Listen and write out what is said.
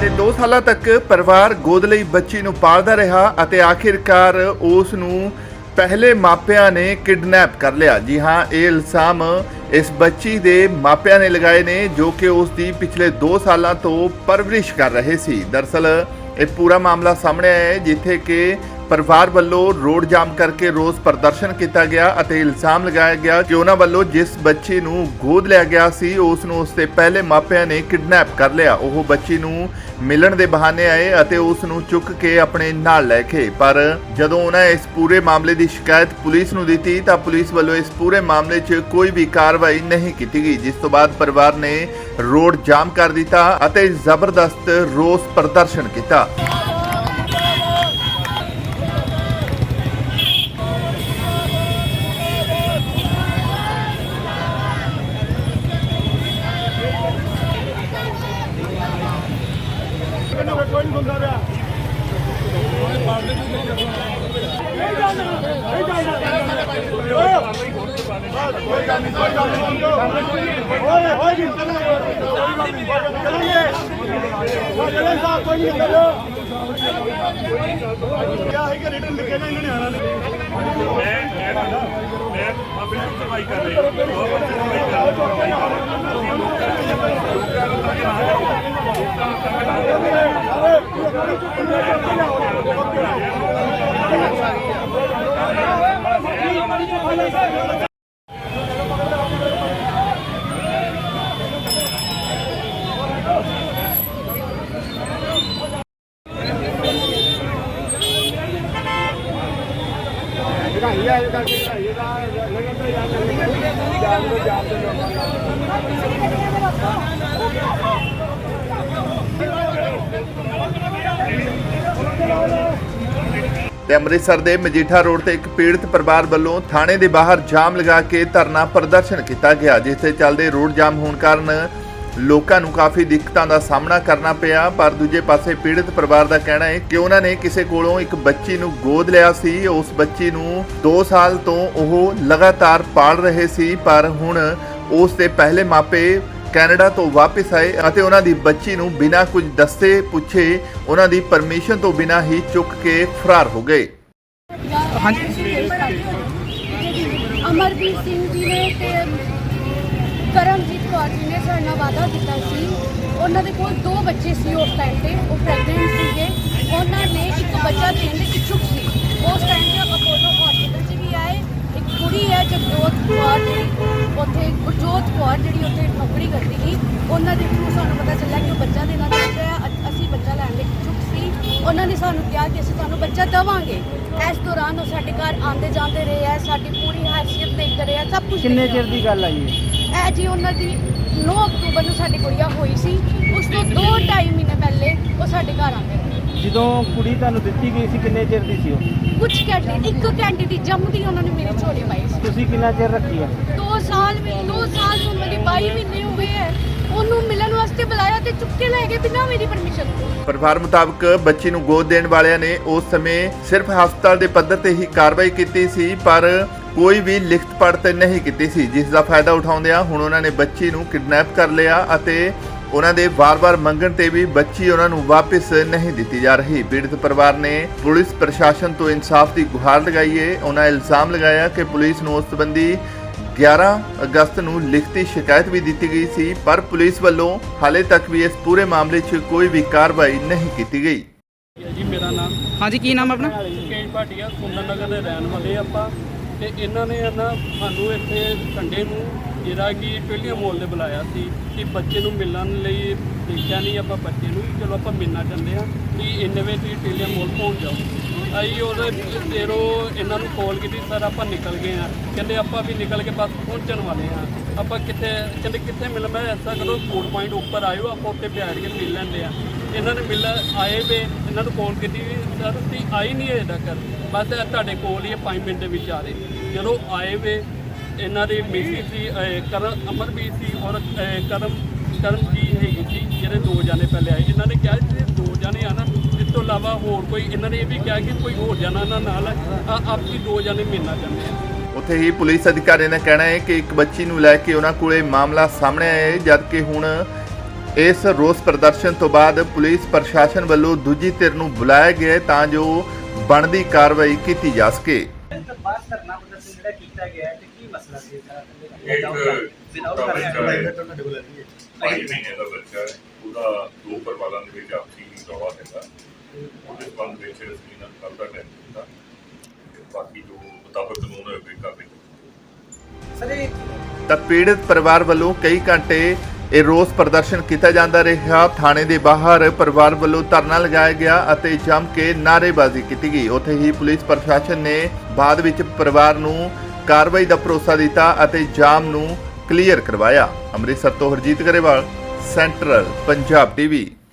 ਤੇ 2 ਸਾਲਾਂ ਤੱਕ ਪਰਿਵਾਰ ਗੋਦ ਲਈ ਬੱਚੀ ਨੂੰ ਪਾਲਦਾ ਰਿਹਾ ਅਤੇ ਆਖਿਰਕਾਰ ਉਸ ਨੂੰ ਪਹਿਲੇ ਮਾਪਿਆਂ ਨੇ ਕਿਡਨੈਪ ਕਰ ਲਿਆ। ਜੀ ਹਾਂ, ਇਹ ਇਲਜ਼ਾਮ ਇਸ ਬੱਚੀ ਦੇ ਮਾਪਿਆਂ ਨੇ ਲਗਾਏ ਨੇ, ਜੋ ਕਿ ਉਸ ਦੀ ਪਿਛਲੇ 2 ਸਾਲਾਂ ਤੋਂ ਪਰਵਰਿਸ਼ ਕਰ ਰਹੇ ਸੀ। ਦਰਸਲ, ਇਹ ਪੂਰਾ ਮਾਮਲਾ ਸਾਹਮਣੇ ਆਇਆ ਹੈ, ਜਿੱਥੇ ਕਿ ਪਰਿਵਾਰ ਵੱਲੋਂ ਰੋਡ ਜਾਮ ਕਰਕੇ ਰੋਸ ਪ੍ਰਦਰਸ਼ਨ ਕੀਤਾ ਗਿਆ ਅਤੇ ਇਲਜ਼ਾਮ ਲਗਾਇਆ ਗਿਆ ਕਿ ਉਹਨਾਂ ਵੱਲੋਂ ਜਿਸ ਬੱਚੀ ਨੂੰ ਗੋਦ ਲਿਆ ਗਿਆ ਸੀ, ਉਸ ਨੂੰ ਉਸਦੇ ਪਹਿਲੇ ਮਾਪਿਆਂ ਨੇ ਕਿਡਨੈਪ ਕਰ ਲਿਆ। ਉਹ ਬੱਚੀ ਨੂੰ ਮਿਲਣ ਦੇ ਬਹਾਨੇ ਆਏ ਅਤੇ ਉਸ ਨੂੰ ਚੁੱਕ ਕੇ ਆਪਣੇ ਨਾਲ ਲੈ ਕੇ ਪਰ ਜਦੋਂ ਉਹਨਾਂ ਇਸ ਪੂਰੇ ਮਾਮਲੇ ਦੀ ਸ਼ਿਕਾਇਤ ਪੁਲਿਸ ਨੂੰ ਦਿੱਤੀ, ਤਾਂ ਪੁਲਿਸ ਵੱਲੋਂ ਇਸ ਪੂਰੇ ਮਾਮਲੇ 'ਚ ਕੋਈ ਵੀ ਕਾਰਵਾਈ ਨਹੀਂ ਕੀਤੀ ਗਈ। ਜਿਸ ਤੋਂ ਬਾਅਦ ਪਰਿਵਾਰ ਨੇ ਰੋਡ ਜਾਮ ਕਰ ਦਿੱਤਾ ਅਤੇ ਜ਼ਬਰਦਸਤ ਰੋਸ ਪ੍ਰਦਰਸ਼ਨ ਕੀਤਾ। ਕੋਈ ਨਹੀਂ ਹੁੰਦਾ ਪਿਆ ਕੋਈ ਗੱਲ ਨਹੀਂ ਕੋਈ ਗੱਲ ਨਹੀਂ ਓਏ ਹੋਏ ਜੀ ਚਲਾਂਗੇ ਸਾਹਿਬ ਕੋਈ ਨਹੀਂ ਕਰੋ ਕਿਆ ਹੈ ਕਿ ਰਿਟਰਨ ਲਿਖਿਆ ਨਾ ਇਹਨਾਂ ਨੇ ਆਣਾ ਮੈਂ ਮੈਂ ਮੈਂ ਆਪਣੀ ਸਫ਼ਾਈ ਕਰ ਰਿਹਾ। ਹਾਂ Yeah, you got to get out of here. Yeah, you got to get out of here. Yeah, you got to get out of here. ਤੇ ਅੰਮ੍ਰਿਤਸਰ ਦੇ ਮਜੀਠਾ ਰੋਡ ਤੇ ਇੱਕ ਪੀੜਤ ਪਰਿਵਾਰ ਵੱਲੋਂ ਥਾਣੇ ਦੇ ਬਾਹਰ ਜਾਮ ਲਗਾ ਕੇ ਧਰਨਾ ਪ੍ਰਦਰਸ਼ਨ ਕੀਤਾ ਗਿਆ ਜਿਸ ਤੇ ਚੱਲਦੇ ਰੋਡ ਜਾਮ ਹੋਣ ਕਾਰਨ ਲੋਕਾਂ ਨੂੰ ਕਾਫੀ ਦਿੱਕਤਾਂ ਦਾ ਸਾਹਮਣਾ ਕਰਨਾ ਪਿਆ। ਪਰ ਦੂਜੇ ਪਾਸੇ ਪੀੜਤ ਪਰਿਵਾਰ ਦਾ ਕਹਿਣਾ ਹੈ ਕਿ ਉਹਨਾਂ ਨੇ ਕਿਸੇ ਕੋਲੋਂ ਇੱਕ ਬੱਚੀ ਨੂੰ ਗੋਦ ਲਿਆ ਸੀ। ਉਸ ਬੱਚੀ ਨੂੰ 2 ਸਾਲ ਤੋਂ ਉਹ ਲਗਾਤਾਰ ਪਾਲ ਰਹੇ ਸੀ, ਪਰ ਹੁਣ ਉਸ ਦੇ ਪਹਿਲੇ ਮਾਪੇ ਕੈਨੇਡਾ ਤੋਂ ਵਾਪਸ ਆਏ ਅਤੇ ਉਹਨਾਂ ਦੀ ਬੱਚੀ ਨੂੰ ਬਿਨਾਂ ਕੁਝ ਦੱਸੇ ਪੁੱਛੇ ਉਹਨਾਂ ਦੀ ਪਰਮਿਸ਼ਨ ਤੋਂ ਬਿਨਾਂ ਹੀ ਚੁੱਕ ਕੇ ਫਰਾਰ ਹੋ ਗਏ। ਅਮਰਵੀਰ ਸਿੰਘ ਜੀ ਨੇ ਤੇ ਕਰਮਜੀਤ ਕੌਰ ਜੀ ਨੇ ਸਾਡੇ ਨਾਲ ਵਾਅਦਾ ਕੀਤਾ ਸੀ। ਉਹਨਾਂ ਦੇ ਕੋਲ ਦੋ ਬੱਚੇ ਸੀ ਉਸ ਟਾਈਮ ਤੇ ਉਹ ਪ੍ਰੈਗਨੈਂਟ ਸੀਗੇ। ਉਹਨਾਂ ਨੇ ਇੱਕ ਬੱਚਾ ਦੇਣ ਦੇ ਇੱਛੁਕ ਸੀ। ਉਸ ਟਾਈਮ ਤੇ ਅਪੋਲੋ ਹਸਪੀਟਲ 'ਚ ਵੀ ਆਏ ਕੁੜੀ ਹੈ ਜਗਜੋਤ ਕੌਰ ਜਿਹੜੀ ਉੱਥੇ ਗੁਰਜੋਤ ਕੌਰ ਜਿਹੜੀ ਉੱਥੇ ਨੌਕਰੀ ਕਰਦੀ ਸੀ ਉਹਨਾਂ ਦੇ ਥਰੂ ਸਾਨੂੰ ਪਤਾ ਚੱਲਿਆ ਕਿ ਉਹ ਬੱਚਾ ਦੇਣਾ ਚਾਹੁੰਦੇ ਅ- ਅਸੀਂ ਬੱਚਾ ਲੈਣ ਦੇ ਇੱਛੁਕ ਸੀ। ਉਹਨਾਂ ਨੇ ਸਾਨੂੰ ਕਿਹਾ ਕਿ ਅਸੀਂ ਤੁਹਾਨੂੰ ਬੱਚਾ ਦੇਵਾਂਗੇ। ਇਸ ਦੌਰਾਨ ਉਹ ਸਾਡੇ ਘਰ ਆਉਂਦੇ ਜਾਂਦੇ ਰਹੇ ਆ ਸਾਡੀ ਪੂਰੀ ਹੈਸੀਅਤ ਦੇਖਦੇ ਰਹੇ ਆ ਸਭ ਕੁਝ ਕਿੰਨੇ ਚਿਰ ਦੀ ਗੱਲ ਆ ਜੀ? ਇਹ ਜੀ ਉਹਨਾਂ ਦੀ 9 ਅਕਤੂਬਰ ਨੂੰ ਸਾਡੀ ਕੁੜੀਆ ਹੋਈ ਸੀ। ਉਸ ਤੋਂ 2.5 ਮਹੀਨੇ ਪਹਿਲੇ ਉਹ ਸਾਡੇ ਜਦੋਂ ਕੁੜੀ ਤੁਹਾਨੂੰ ਦਿੱਤੀ ਗਈ ਸੀ ਕਿੰਨੇ ਚਿਰ ਦੀ ਸੀ ਉਹ? ਕੁਝ ਘੰਟੇ ਇੱਕ ਘੰਟੇ ਦੀ ਜੰਮਦੀ ਉਹਨਾਂ ਨੇ ਮੇਰੀ ਝੋਲੀ ਪਾਈ ਸੀ। ਤੁਸੀਂ ਕਿੰਨਾ ਚਿਰ ਰੱਖੀ ਆ? 2 ਸਾਲ ਵੀ 2 ਸਾਲ ਨੂੰ ਮੇਰੀ 22 ਮਹੀਨੇ ਹੋ ਗਏ ਹੈ ਉਹਨੂੰ ਮਿਲਣ ਵਾਸਤੇ ਬੁਲਾਇਆ ਤੇ ਚੁੱਕ ਕੇ ਲੈ ਗਏ ਬਿਨਾਂ ਮੇਰੀ ਪਰਮਿਸ਼ਨ ਤੋਂ। ਪਰਿਵਾਰ ਮੁਤਾਬਕ ਬੱਚੀ ਨੂੰ ਗੋਦ ਦੇਣ ਵਾਲਿਆਂ ਨੇ ਉਸ ਸਮੇਂ ਸਿਰਫ ਹਸਪਤਾਲ ਦੇ ਪੱਧਰ ਤੇ ਹੀ ਕਾਰਵਾਈ ਕੀਤੀ ਸੀ ਪਰ ਕੋਈ ਵੀ ਲਿਖਤ ਪੜਤ ਨਹੀਂ ਕੀਤੀ ਸੀ ਜਿਸ ਦਾ ਫਾਇਦਾ ਉਠਾਉਂਦਿਆਂ ਹੁਣ ਉਹਨਾਂ ਨੇ ਬੱਚੀ ਨੂੰ ਕਿਡਨੈਪ ਕਰ ਲਿਆ ਅਤੇ ਉਹਨਾਂ ਦੇ ਵਾਰ-ਵਾਰ ਮੰਗਣ ਤੇ ਵੀ ਬੱਚੀ ਉਹਨਾਂ ਨੂੰ ਵਾਪਸ ਨਹੀਂ ਦਿੱਤੀ ਜਾ ਰਹੀ। ਪੀੜਤ ਪਰਿਵਾਰ ਨੇ ਪੁਲਿਸ ਪ੍ਰਸ਼ਾਸਨ ਤੋਂ ਇਨਸਾਫ ਦੀ ਗੁਹਾਰ ਲਗਾਈ ਹੈ ਉਹਨਾਂ ਇਲਜ਼ਾਮ ਲਗਾਇਆ ਕਿ ਪੁਲਿਸ ਨੂੰ ਉਸ ਸੰਬੰਧੀ 11 ਅਗਸਤ ਨੂੰ ਲਿਖਤੀ ਸ਼ਿਕਾਇਤ ਵੀ ਦਿੱਤੀ ਗਈ ਸੀ ਪਰ ਪੁਲਿਸ ਵੱਲੋਂ ਹਾਲੇ ਤੱਕ ਵੀ ਇਸ ਪੂਰੇ ਮਾਮਲੇ 'ਚ ਕੋਈ ਵੀ ਕਾਰਵਾਈ ਨਹੀਂ ਕੀਤੀ ਗਈ। ਜੀ ਮੇਰਾ ਨਾਮ ਹਾਂਜੀ ਕੀ ਨਾਮ ਆਪਣਾ? ਕੇਜ ਭਾਟੀਆ ਸੁੰਦਰ ਨਗਰ ਦੇ ਰਹਿਣ ਵਾਲੇ ਆਪਾਂ। ਤੇ ਇਹਨਾਂ ਨੇ ਨਾ ਸਾਨੂੰ ਇੱਥੇ ਸੰਡੇ ਨੂੰ ਜਿਹੜਾ ਕਿ ਪਹਿਲੀਆਂ ਮੋਲ ਦੇ ਬੁਲਾਇਆ ਸੀ ਕਿ ਬੱਚੇ ਨੂੰ ਮਿਲਣ ਲਈ ਦੇਖਿਆ ਨਹੀਂ, ਆਪਾਂ ਬੱਚੇ ਨੂੰ ਵੀ ਚਲੋ ਆਪਾਂ ਮਿਲਣਾ ਚਾਹੁੰਦੇ ਆ ਕਿ ਇੰਨੇ ਵਜੇ ਤੁਸੀਂ ਟੇਲੀਆ ਮੋਲ ਪਹੁੰਚ ਜਾਓ। ਆਈ ਉਹਦੇ ਤੇਰੋ ਇਹਨਾਂ ਨੂੰ ਕਾਲ ਕੀਤੀ, ਸਰ, ਆਪਾਂ ਨਿਕਲ ਗਏ ਆ ਕਹਿੰਦੇ, ਆਪਾਂ ਵੀ ਨਿਕਲ ਕੇ ਬਸ ਪਹੁੰਚਣ ਵਾਲੇ ਆ ਆਪਾਂ ਕਿੱਥੇ ਕਹਿੰਦੇ, ਕਿੱਥੇ ਮਿਲ ਮੈਂ ਐਸਾ ਕਰੋ ਫੂਡ ਪੁਆਇੰਟ ਉੱਪਰ ਆਇਓ, ਆਪਾਂ ਉੱਥੇ ਬੈਠ ਕੇ ਮਿਲ ਲੈਂਦੇ ਆ ਇਹਨਾਂ ਨੇ ਮਿਲ ਆਏ ਵੇ ਇਹਨਾਂ ਨੂੰ ਫੋਨ ਕੀਤੀ ਵੀ ਸਰ ਤੁਸੀਂ ਆਈ ਨਹੀਂ ਅਜੇ ਤੱਕ? ਬਸ ਤੁਹਾਡੇ ਕੋਲ ਹੀ 5 ਮਿੰਟ ਦੇ ਵਿੱਚ ਆ ਰਹੇ। ਜਦੋਂ ਆਏ ਵੇ ਇਹਨਾਂ ਦੇ ਮਿਸੀ ਸੀ ਕਰਨ ਅਮਰਬੀਰ ਸੀ ਔਰ ਅਹ, ਕਰਮ ਕਰਮ ਜੀ ਹੈਗੀ ਸੀ ਜਿਹੜੇ ਦੋ ਜਾਣੇ ਪਹਿਲੇ ਆਏ। ਇਹਨਾਂ ਨੇ ਕਿਹਾ ਜਿਹੜੇ ਦੋ ਜਾਣੇ ਆ ਨਾ ਇਸ ਤੋਂ ਇਲਾਵਾ ਹੋਰ ਕੋਈ ਇਹਨਾਂ ਨੇ ਇਹ ਵੀ ਕਿਹਾ ਕਿ ਕੋਈ ਹੋਰ ਜਾਣਾ ਨਾ ਨਾਲ ਆ ਦੋ ਜਾਣੇ ਮਿਲਣਾ ਚਾਹੁੰਦੇ ਆ। ਉੱਥੇ ਹੀ ਪੁਲਿਸ ਅਧਿਕਾਰੀ ਦਾ ਕਹਿਣਾ ਹੈ ਕਿ ਇੱਕ ਬੱਚੀ ਨੂੰ ਲੈ ਕੇ ਉਹਨਾਂ ਕੋਲੇ ਮਾਮਲਾ ਸਾਹਮਣੇ ਆਇਆ ਹੈ ਜਦਕਿ ਹੁਣ ਇਸ ਰੋਸ ਪ੍ਰਦਰਸ਼ਨ ਤੋਂ ਬਾਅਦ ਪੁਲਿਸ ਪ੍ਰਸ਼ਾਸਨ ਵੱਲੋਂ ਦੂਜੀ ਧਿਰ ਨੂੰ ਬੁਲਾਇਆ ਗਿਆ ਤਾਂ ਜੋ ਬਣਦੀ ਕਾਰਵਾਈ ਕੀਤੀ ਜਾ ਸਕੇ। ਇੱਕ ਛੋਟਾ ਬੱਚਾ ਹੈ ਤੁਹਾਡੇ ਕੋਲ ਢਾਈ ਮਹੀਨੇ ਦਾ ਬੱਚਾ ਹੈ। ਉਹਦਾ ਦੋ ਪਰਿਵਾਰਾਂ ਦੇ ਵਿੱਚ ਆਪਸੀ ਰੌਲਾ ਹੈਗਾ। ਉਹਦੇ ਸੰਬੰਧ ਵਿੱਚ ਅਸੀਂ ਨਾਲ ਕੱਲ੍ਹ ਦਾ ਟਾਈਮ ਦਿੱਤਾ। ਤੇ ਬਾਕੀ ਜੋ ਮੁਤਾਬਕ ਕਾਨੂੰਨ ਹੋਵੇ ਕਾਰਵਾਈ ਸਰ ਇਹ ਤਾਂ ਪੀੜਤ ਪਰਿਵਾਰ ਵੱਲੋਂ ਕਈ ਘੰਟੇ ਇਹ ਰੋਸ ਪ੍ਰਦਰਸ਼ਨ ਕੀਤਾ ਜਾਂਦਾ ਰਿਹਾ। ਥਾਣੇ ਦੇ ਬਾਹਰ ਪਰਿਵਾਰ ਵੱਲੋਂ ਧਰਨਾ ਲਗਾਇਆ ਗਿਆ ਅਤੇ ਜੰਮ ਕੇ ਨਾਅਰੇਬਾਜ਼ੀ ਕੀਤੀ ਗਈ। ਉੱਥੇ ਹੀ ਪੁਲਿਸ ਪ੍ਰਸ਼ਾਸਨ ਨੇ ਬਾਅਦ ਵਿੱਚ ਪਰਿਵਾਰ ਨੂੰ ਕਾਰਵਾਈ ਦਾ ਭਰੋਸਾ ਦਿੱਤਾ ਅਤੇ ਜਾਮ ਨੂੰ ਕਲੀਅਰ ਕਰਵਾਇਆ। ਅੰਮ੍ਰਿਤਸਰ ਤੋਂ ਹਰਜੀਤ ਗਰੇਵਾਲ, ਸੈਂਟਰਲ ਪੰਜਾਬ ਟੀਵੀ।